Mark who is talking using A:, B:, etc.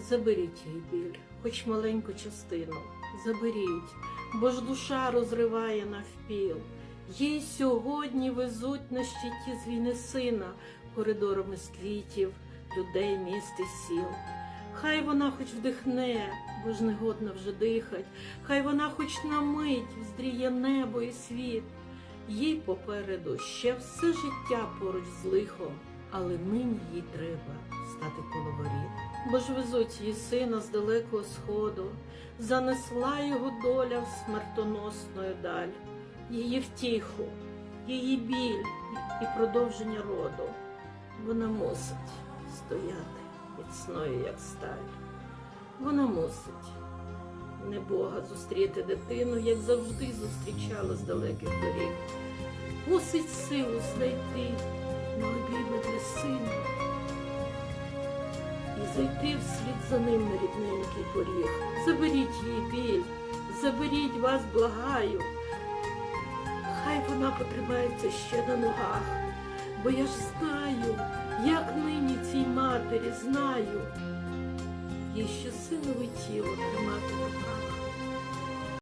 A: Заберіть її біль, хоч маленьку частину. Заберіть, бо ж душа розриває навпіл. Їй сьогодні везуть на щиті з війни сина коридорами з квітів, людей, міст і сіл. Хай вона хоч вдихне, бо ж негодна вже дихать, хай вона хоч на мить вздріє небо і світ. Їй попереду ще все життя поруч з лихом, але нині їй треба стати коло воріт. Бо ж везуть її сина з далекого сходу, занесла його доля в смертоносною даль, її втіху, її біль і продовження роду. Вона мусить стояти міцною, як сталь. Вона мусить не Бога зустріти дитину, як завжди зустрічала з далеких доріг. Мусить силу знайти на обійми для сина зайти вслід за ним на рідненький поріг. Заберіть її біль, заберіть вас, благаю. Хай вона потримається ще на ногах, бо я ж знаю, як нині цій матері знаю, їй ще синове тіло тримати.